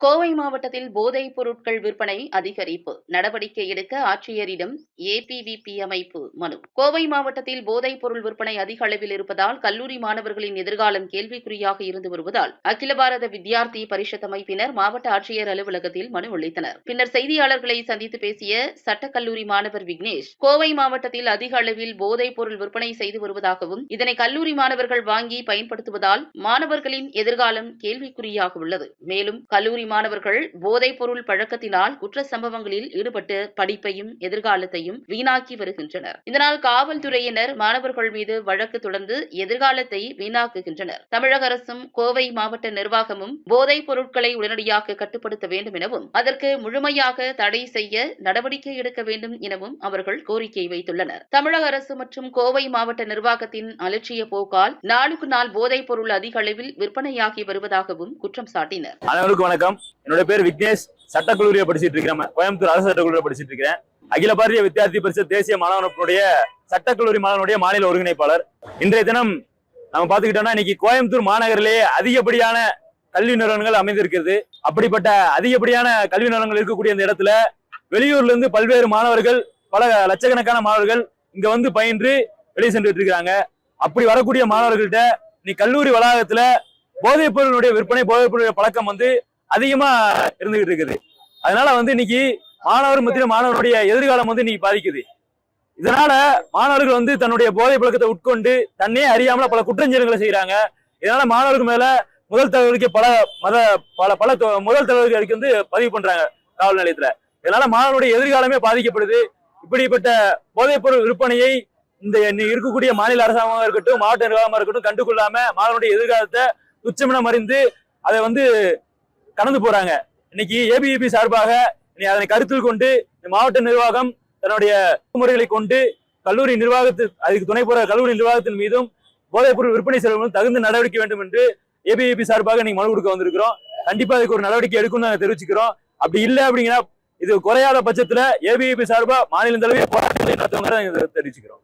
கோவை மாவட்டத்தில் போதைப் பொருட்கள் விற்பனை அதிகரிப்பு. நடவடிக்கை எடுக்க ஆட்சியரிடம் ஏபிவிபி அமைப்பு மனு. கோவை மாவட்டத்தில் போதைப் பொருள் விற்பனை அதிக அளவில் இருப்பதால் கல்லூரி மாணவர்களின் எதிர்காலம் கேள்விக்குறியாக இருந்து வருவதால் அகில பாரத வித்யார்த்தி பரிஷத் அமைப்பினர் மாவட்ட ஆட்சியர் அலுவலகத்தில் மனு அளித்தனர். பின்னர் செய்தியாளர்களை சந்தித்து பேசிய சட்டக்கல்லூரி மாணவர் விக்னேஷ் கோவை மாவட்டத்தில் அதிக அளவில் போதைப் பொருள் விற்பனை செய்து வருவதாகவும் இதனை கல்லூரி மாணவர்கள் வாங்கி பயன்படுத்துவதால் மாணவர்களின் எதிர்காலம் கேள்விக்குறியாக உள்ளது. மேலும் கல்லூரி மாணவர்கள் போதைப் பொருள் பழக்கத்தினால் குற்ற சம்பவங்களில் ஈடுபட்டு படிப்பையும் எதிர்காலத்தையும் வீணாக்கி வருகின்றனர். இதனால் காவல்துறையினர் மாணவர்கள் மீது வழக்கு தொடர்ந்து எதிர்காலத்தை வீணாக்குகின்றனர். தமிழக அரசும் கோவை மாவட்ட நிர்வாகமும் போதைப் பொருட்களை உடனடியாக கட்டுப்படுத்த வேண்டும் எனவும் அதற்கு முழுமையாக தடை செய்ய நடவடிக்கை எடுக்க வேண்டும் எனவும் அவர்கள் கோரிக்கை வைத்துள்ளனர். தமிழக அரசு மற்றும் கோவை மாவட்ட நிர்வாகத்தின் அலட்சிய போக்கால் நாளுக்கு நாள் போதைப் பொருள் அதிக அளவில் விற்பனையாகி வருவதாகவும் குற்றம் சாட்டினர். அனைவருக்கும் வணக்கம். என்னோட பேர் விக்னேஷ். சட்டக்கல்லூரியை படிச்சிட்டு இருக்கிறேன். கோயம்புத்தூர் அரசு சட்டக்கல்லூரியை படிச்சிட்டு இருக்கிறேன். அகில பாரதிய வித்யார்த்தி பரிஷத் தேசிய மாணவனுடைய சட்டக்கல்லூரி மாணவனுடைய மாநில ஒருங்கிணைப்பாளர். இன்றைய தினம் நம்ம பார்த்துக்கிட்டோம்னா இன்னைக்கு கோயம்புத்தூர் மாநகரிலேயே அதிகப்படியான கல்வி நிறுவனங்கள் அமைந்திருக்கிறது. அப்படிப்பட்ட அதிகப்படியான கல்வி நிறுவனங்கள் இருக்கக்கூடிய இந்த இடத்துல வெளியூர்ல இருந்து பல்வேறு மாணவர்கள் பல லட்சக்கணக்கான மாணவர்கள் இங்க வந்து பயின்று வெளியே சென்றுட்டு இருக்காங்க அப்படி வரக்கூடிய மாணவர்கள்ட்ட நீ கல்லூரி வளாகத்துல போதைப் பொருளுடைய விற்பனை போதைப் பொருளுடைய பழக்கம் வந்து அதிகமா இருந்துகிட்டு இருக்குது. அதனால வந்து இன்னைக்கு மாணவர் மத்தியில் மாணவருடைய எதிர்காலம் வந்து இன்னைக்கு பாதிக்குது. இதனால மாணவர்கள் வந்து தன்னுடைய போதை பழக்கத்தை உட்கொண்டு தன்னே அறியாமல பல குற்றஞ்செயல்களை செய்யறாங்க இதனால மாணவர்கள் மேல முதல் தலைவருக்கு பல மத பல பல முதல் தலைவர்களுக்கு வந்து பதிவு பண்றாங்க காவல் நிலையத்துல. இதனால மாணவருடைய எதிர்காலமே பாதிக்கப்படுது. இப்படிப்பட்ட போதைப் பொருள் விற்பனையை இந்த இன்னைக்கு இருக்கக்கூடிய மாநில அரசாங்கமாக இருக்கட்டும் மாவட்ட நிர்வாகமா இருக்கட்டும் கண்டுகொள்ளாம மாணவருடைய எதிர்காலத்தை துச்சமென மறிந்து அதை வந்து கடந்து போறாங்க. இன்னைக்கு ஏபிஇபி சார்பாக அதனை கருத்தில் கொண்டு இந்த மாவட்ட நிர்வாகம் தன்னுடைய முறைகளை கொண்டு கல்லூரி நிர்வாகத்து அதுக்கு துணை போற கல்லூரி நிர்வாகத்தின் மீதும் போதைப் பொருள் விற்பனை செலவுகளும் தகுந்த நடவடிக்கை வேண்டும் என்று ஏபிஏபி சார்பாக நீங்க மனு கொடுக்க வந்திருக்கிறோம். கண்டிப்பா அதுக்கு ஒரு நடவடிக்கை எடுக்கணும்னு நாங்க தெரிவிச்சுக்கிறோம். அப்படி இல்லை அப்படிங்கன்னா இது குறையாத பட்சத்துல ஏபிஏபி சார்பா மாநில தலைவர் போராட்டங்களை நடத்துவங்க தெரிவிச்சுக்கிறோம்.